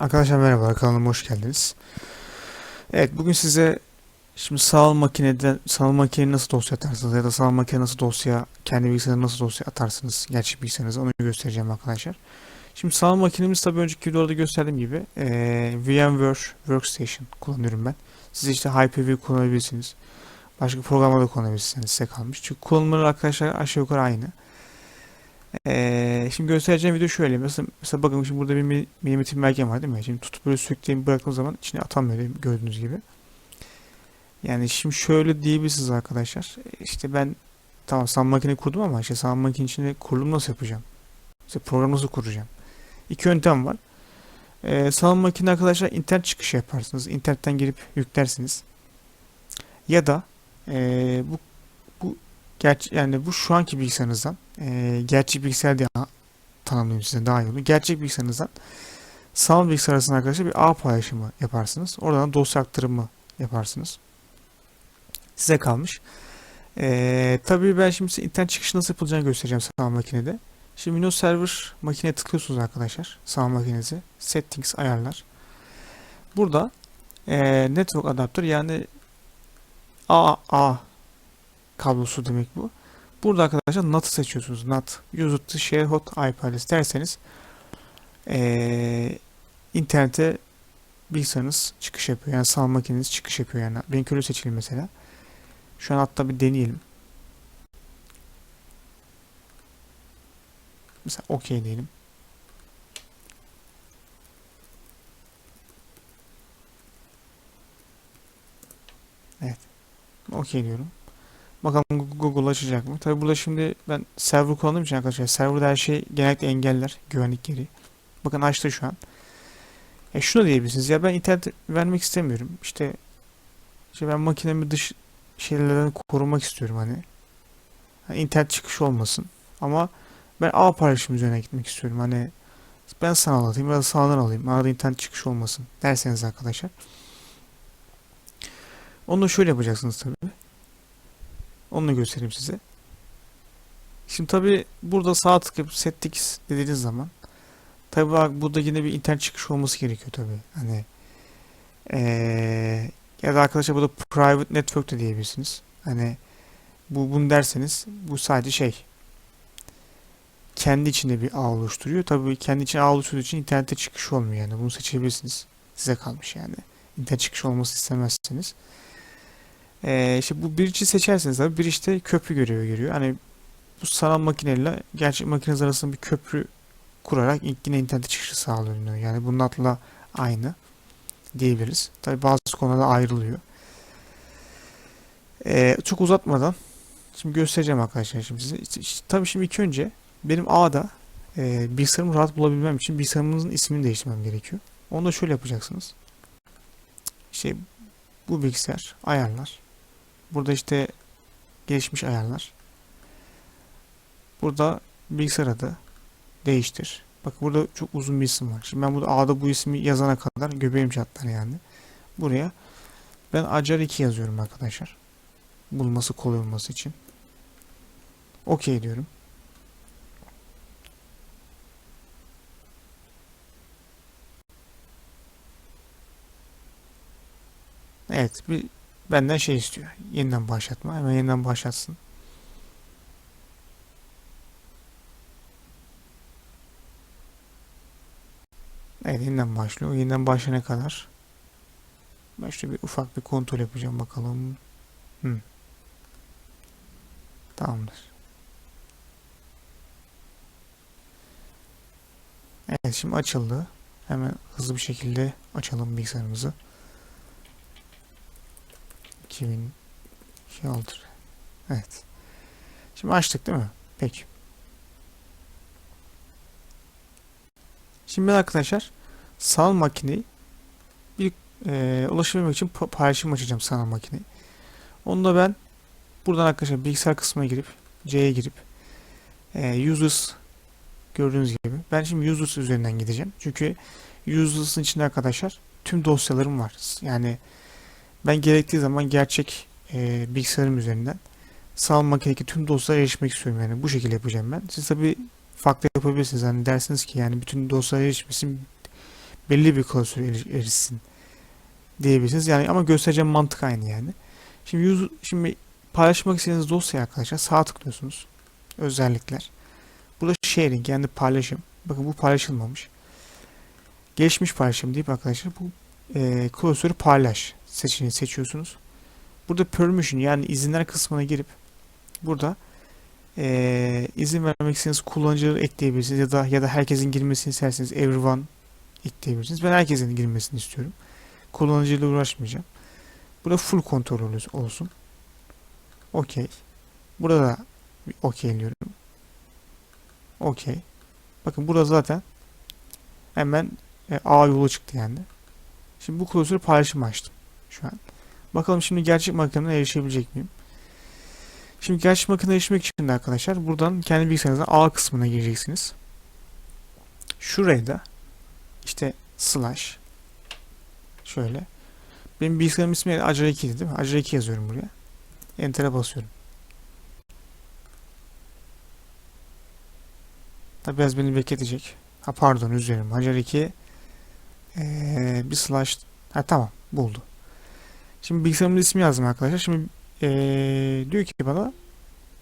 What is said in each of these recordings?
Arkadaşlar merhaba kanalıma hoş geldiniz. Evet bugün size şimdi sanal makinede sanal makineye nasıl dosya atarsınız ya da sanal makine nasıl dosya kendi bilgisayarına nasıl dosya atarsınız gerçek bilgisayarınıza onu göstereceğim arkadaşlar. Şimdi sanal makinemiz tabii önceki videoda gösterdiğim gibi eee VMware Workstation kullanıyorum ben. Siz işte Hyper-V kullanabilirsiniz. Başka programlarda kullanabilirsiniz size kalmış. Çünkü kullanımları arkadaşlar aşağı yukarı aynı. Ee, şimdi göstereceğim video şöyle. Mesela, mesela bakın şimdi burada bir mil- milimetre belgem var değil mi? Şimdi tutup böyle sürükleyip bıraktığım zaman içine atamıyor gördüğünüz gibi. Yani şimdi şöyle diyebilirsiniz arkadaşlar. E, İşte ben tamam sanal makine kurdum ama işte sanal makine içinde kurulum nasıl yapacağım? İşte program nasıl kuracağım? İki yöntem var. Ee, sanal makine arkadaşlar internet çıkışı yaparsınız. İnternetten girip yüklersiniz. Ya da bu bu gerçi yani bu şu anki bilgisayarınızdan e, gerçek bilgisayar diye tanımlayayım size daha iyi olur. Gerçek bilgisayarınızdan sanal bilgisayar arasında arkadaşlar bir ağ paylaşımı yaparsınız. Oradan dosya aktarımı yaparsınız. Size kalmış. E, tabii ben şimdi size internet çıkışı nasıl yapılacağını göstereceğim sanal makinede. Şimdi Windows Server makineye tıklıyorsunuz arkadaşlar. Sanal makinenizi. Settings ayarlar. Burada e, network adaptör yani AA kablosu demek bu. Burada arkadaşlar NAT'ı seçiyorsunuz. NAT. Use to share hot IP address derseniz ee, internete bilgisayarınız çıkış yapıyor. Yani sanal makineniz çıkış yapıyor yani. Benimki öyle seçili mesela. Şu an hatta bir deneyelim. Mesela OK diyelim. Evet. OK diyorum. Bakalım Google açacak mı? Tabi burada şimdi ben server kullandığım için arkadaşlar serverda her şey genellikle engeller. Güvenlik gereği. Bakın açtı şu an. E şunu diyebilirsiniz. Ya ben internet vermek istemiyorum. İşte, işte ben makinemi dış şeylerden korumak istiyorum hani. hani internet çıkışı olmasın. Ama ben ağ paylaşım üzerine gitmek istiyorum. Hani ben sanal atayım ya da sanaldan alayım. Arada internet çıkışı olmasın derseniz arkadaşlar. Onu da şöyle yapacaksınız tabii. Onu da göstereyim size. Şimdi tabi burada sağ tıklayıp settings dediğiniz zaman tabi bak burada yine bir internet çıkışı olması gerekiyor tabi. Hani ee, ya da arkadaşlar burada private network da diyebilirsiniz. Hani bu bunu derseniz bu sadece şey kendi içinde bir ağ oluşturuyor. Tabi kendi içine ağ oluşturduğu için internete çıkış olmuyor yani. Bunu seçebilirsiniz. Size kalmış yani. İnternet çıkışı olması istemezseniz. Ee, işte bu bridge'i seçerseniz tabii bir işte köprü görevi görüyor. Hani bu sanal makineyle gerçek makineniz arasında bir köprü kurarak yine internete çıkışı sağlanıyor. Yani bunun aynı diyebiliriz. Tabi bazı konularda ayrılıyor. Ee, çok uzatmadan şimdi göstereceğim arkadaşlar şimdi size. İşte, işte, tabii şimdi ilk önce benim A'da e, bilgisayarımı rahat bulabilmem için bilgisayarımızın ismini değiştirmem gerekiyor. Onu da şöyle yapacaksınız. İşte bu bilgisayar ayarlar. Burada işte gelişmiş ayarlar. Burada bilgisayar adı değiştir. Bak burada çok uzun bir isim var. Şimdi ben burada A'da bu ismi yazana kadar göbeğim çatlar yani. Buraya ben Acar 2 yazıyorum arkadaşlar. Bulması kolay olması için. Okey diyorum. Evet bir benden şey istiyor. Yeniden başlatma. Hemen yeniden başlatsın. Evet yeniden başlıyor. Yeniden başlayana kadar ben işte bir ufak bir kontrol yapacağım bakalım. Hı. Tamamdır. Evet şimdi açıldı. Hemen hızlı bir şekilde açalım bilgisayarımızı. 2006 Evet. Şimdi açtık değil mi? Peki. Şimdi ben arkadaşlar sanal makineyi bir e, ulaşabilmek için paylaşım açacağım sanal makineyi. Onu da ben buradan arkadaşlar bilgisayar kısmına girip C'ye girip e, users gördüğünüz gibi ben şimdi users üzerinden gideceğim. Çünkü users'ın içinde arkadaşlar tüm dosyalarım var. Yani ben gerektiği zaman gerçek e, bilgisayarım üzerinden sanal makinedeki tüm dosyalara erişmek istiyorum yani bu şekilde yapacağım ben. Siz tabi farklı yapabilirsiniz. Hani dersiniz ki yani bütün dosyalara erişmesin belli bir klasöre eri- erişsin diyebilirsiniz. Yani ama göstereceğim mantık aynı yani. Şimdi yüz, şimdi paylaşmak istediğiniz dosyaya arkadaşlar sağ tıklıyorsunuz. Özellikler. Burada sharing yani paylaşım. Bakın bu paylaşılmamış. Gelişmiş paylaşım deyip arkadaşlar bu e, klasörü paylaş seçeneği seçiyorsunuz. Burada permission yani izinler kısmına girip burada e, izin vermek istediğiniz kullanıcıları ekleyebilirsiniz ya da ya da herkesin girmesini isterseniz everyone ekleyebilirsiniz. Ben herkesin girmesini istiyorum. Kullanıcıyla uğraşmayacağım. Burada full kontrol ol- olsun. Okey. Burada da okeyliyorum. Okey. Bakın burada zaten hemen e, A yolu çıktı yani. Şimdi bu klasörü paylaşım açtım şu an. Bakalım şimdi gerçek makineden erişebilecek miyim? Şimdi gerçek makineye erişmek için de arkadaşlar buradan kendi bilgisayarınızın A kısmına gireceksiniz. Şuraya da işte slash şöyle benim bilgisayarım ismi Acar 2'ydi değil mi? Acar 2 yazıyorum buraya. Enter'e basıyorum. Tabi biraz beni bekletecek. Ha pardon üzülüyorum. Acar 2 ee, bir slash ha tamam buldu. Şimdi bilgisayarımın ismi yazdım arkadaşlar. Şimdi ee, diyor ki bana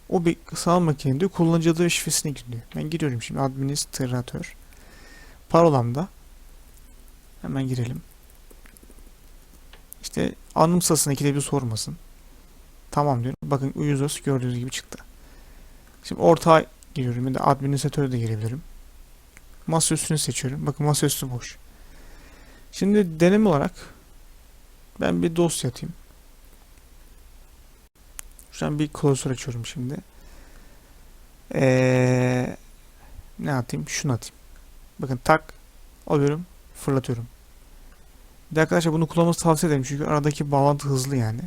o bir sanal makinenin diyor kullanıcı adı ve şifresini gir. Ben giriyorum şimdi administratör. Parolamda hemen girelim. İşte anım sırasında ikide bir sormasın. Tamam diyorum. Bakın users gördüğünüz gibi çıktı. Şimdi ortağa giriyorum. Ya da administratöre de girebilirim. Masaüstünü seçiyorum. Bakın masaüstü boş. Şimdi deneme olarak ben bir dosya atayım. Şu an bir klasör açıyorum şimdi. Ee, ne atayım? Şunu atayım. Bakın tak alıyorum fırlatıyorum. Bir de arkadaşlar bunu kullanmanızı tavsiye ederim çünkü aradaki bağlantı hızlı yani.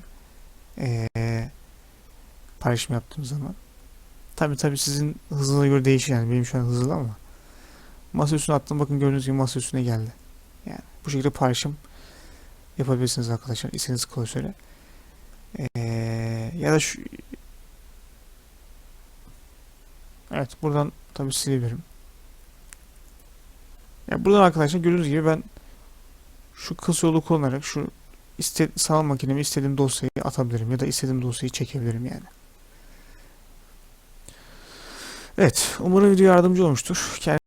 Ee, paylaşım yaptığım zaman. Tabi tabi sizin hızına göre değişir yani. Benim şu an hızlı ama. Masa üstüne attım. Bakın gördüğünüz gibi masa üstüne geldi. Yani bu şekilde paylaşım yapabilirsiniz arkadaşlar. İstediğiniz klasöre. Ee, ya da şu Evet buradan tabi silebilirim. Ya buradan arkadaşlar gördüğünüz gibi ben şu kısa yolu kullanarak şu iste, sanal makineme istediğim dosyayı atabilirim ya da istediğim dosyayı çekebilirim yani. Evet, umarım video yardımcı olmuştur. Kendinize